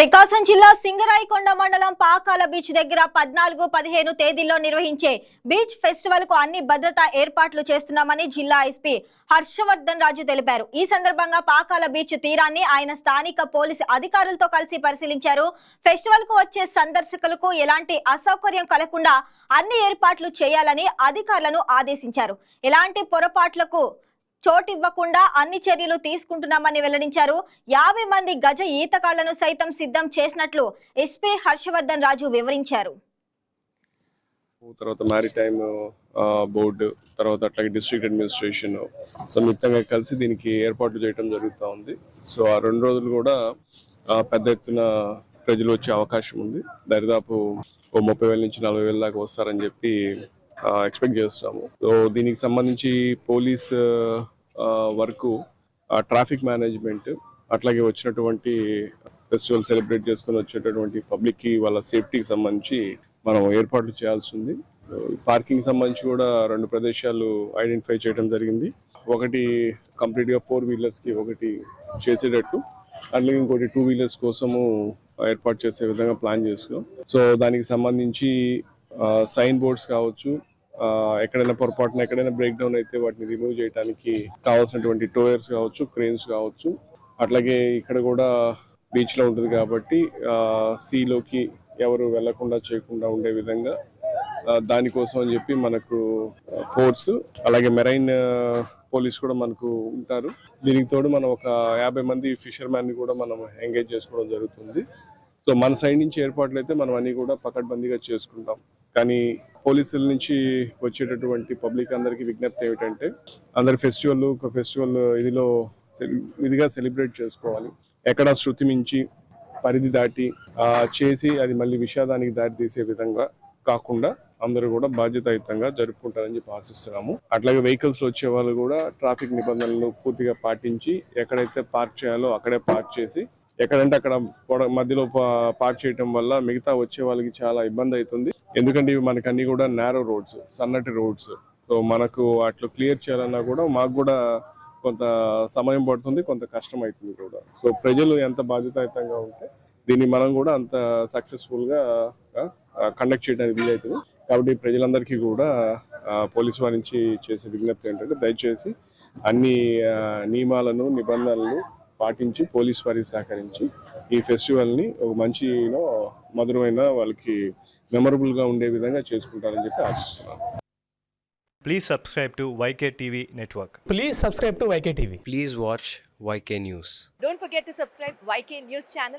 ప్రకాశం జిల్లా సింగరాయకొండ మండలం పాకాల బీచ్ దగ్గర పద్నాలుగు పదిహేను తేదీల్లో నిర్వహించే బీచ్ ఫెస్టివల్కు అన్ని భద్రతా ఏర్పాట్లు చేస్తున్నామని జిల్లా ఎస్పీ హర్షవర్ధన్ రాజు తెలిపారు. ఈ సందర్భంగా పాకాల బీచ్ తీరాన్ని ఆయన స్థానిక పోలీసు అధికారులతో కలిసి పరిశీలించారు. ఫెస్టివల్కు వచ్చే సందర్శకులకు ఎలాంటి అసౌకర్యం కలగకుండా అన్ని ఏర్పాట్లు చేయాలని అధికారులను ఆదేశించారు. ఎలాంటి పొరపాట్లకు చోటివ్వకుండా అన్ని చర్యలు తీసుకుంటున్నామని వెల్లడించారు. యాభై మంది గజ ఈతకాళ్ళను సైతం సిద్ధం చేసినట్లు ఎస్పీ హర్షవర్ధన్ రాజు వివరించారు. తర్వాత మ్యారిటైమ్ బోర్డు తర్వాత అట్లాగే డిస్ట్రిక్ట్ అడ్మినిస్ట్రేషన్ సంయుక్తంగా కలిసి దీనికి ఏర్పాట్లు చేయడం జరుగుతూ ఉంది. సో ఆ రెండు రోజులు కూడా పెద్ద ఎత్తున ప్రజలు వచ్చే అవకాశం ఉంది. దరిదాపు ఓ ముప్పై వేల నుంచి నలభై వేల దాకా వస్తారని చెప్పి ఎక్స్పెక్ట్ చేస్తాము. సో దీనికి సంబంధించి పోలీస్ వరకు ట్రాఫిక్ మేనేజ్మెంట్ అట్లాగే వచ్చినటువంటి ఫెస్టివల్ సెలబ్రేట్ చేసుకుని వచ్చేటటువంటి పబ్లిక్కి వాళ్ళ సేఫ్టీకి సంబంధించి మనం ఏర్పాట్లు చేయాల్సి ఉంది పార్కింగ్ సంబంధించి కూడా రెండు ప్రదేశాలు ఐడెంటిఫై చేయడం జరిగింది. ఒకటి కంప్లీట్గా ఫోర్ వీలర్స్కి ఒకటి చేసేటట్టు అట్లాగే ఇంకోటి టూ వీలర్స్ కోసము ఏర్పాటు చేసే విధంగా ప్లాన్ చేసుకున్నాం సో దానికి సంబంధించి సైన్ బోర్డ్స్ కావచ్చు ఎక్కడైనా పొరపాటున ఎక్కడైనా బ్రేక్ డౌన్ అయితే వాటిని రిమూవ్ చేయడానికి కావాల్సినటువంటి టోయర్స్ కావచ్చు క్రేన్స్ కావచ్చు. అట్లాగే ఇక్కడ కూడా బీచ్లో ఉంటుంది కాబట్టి సీలోకి ఎవరు వెళ్ళకుండా చేయకుండా ఉండే విధంగా దానికోసం అని చెప్పి మనకు ఫోర్స్ అలాగే మెరైన్ పోలీస్ కూడా మనకు ఉంటారు. దీనికి తోడు మనం ఒక యాభై మంది ఫిషర్ మ్యాన్ని కూడా మనం ఎంగేజ్ చేసుకోవడం జరుగుతుంది. సో మన సైడ్ నుంచి ఏర్పాట్లు అయితే మనం అన్ని కూడా పకడ్బందీగా చేసుకుంటాం. కానీ పోలీసుల నుంచి వచ్చేటటువంటి పబ్లిక్ అందరికీ విజ్ఞప్తి ఏమిటంటే అందరి ఫెస్టివల్ ఒక ఫెస్టివల్ ఇదిలో ఇదిగా సెలబ్రేట్ చేసుకోవాలి. ఎక్కడ శృతి మించి పరిధి దాటి చేసి అది మళ్ళీ విషాదానికి దారి తీసే విధంగా కాకుండా అందరూ కూడా బాధ్యతాయుతంగా జరుపుకుంటారని చెప్పి ఆశిస్తున్నాము. అట్లాగే వెహికల్స్ వచ్చే వాళ్ళు కూడా ట్రాఫిక్ నిబంధనలు పూర్తిగా పాటించి ఎక్కడైతే పార్క్ చేయాలో అక్కడే పార్క్ చేసి ఎక్కడంటే అక్కడ మధ్యలో పార్క్ చేయటం వల్ల మిగతా వచ్చే వాళ్ళకి చాలా ఇబ్బంది అవుతుంది ఎందుకంటే ఇవి మనకు అన్ని కూడా నేరో రోడ్స్ సన్నటి రోడ్స్ సో మనకు అట్లా క్లియర్ చేయాలన్నా కూడా మాకు కూడా కొంత సమయం పడుతుంది కొంత కష్టం అవుతుంది కూడా. సో ప్రజలు ఎంత బాధ్యతాయుతంగా ఉంటే దీన్ని మనం కూడా అంత సక్సెస్ఫుల్గా కండక్ట్ చేయడానికి వీలవుతుంది కాబట్టి ప్రజలందరికీ కూడా పోలీస్ పోలీసు వారి నుంచి చేసే విజ్ఞప్తి ఏంటంటే దయచేసి అన్ని నియమాలను నిబంధనలు పాటించి పోలీసు వారికి సహకరించి ఈ ఫెస్టివల్ని ఒక మంచి మధురమైన వాళ్ళకి మెమరబుల్గా ఉండే విధంగా చేసుకుంటారని చెప్పి ఆశిస్తున్నాను. Please subscribe to YK TV network please subscribe to YK TV please watch YK news don't forget to subscribe YK news channel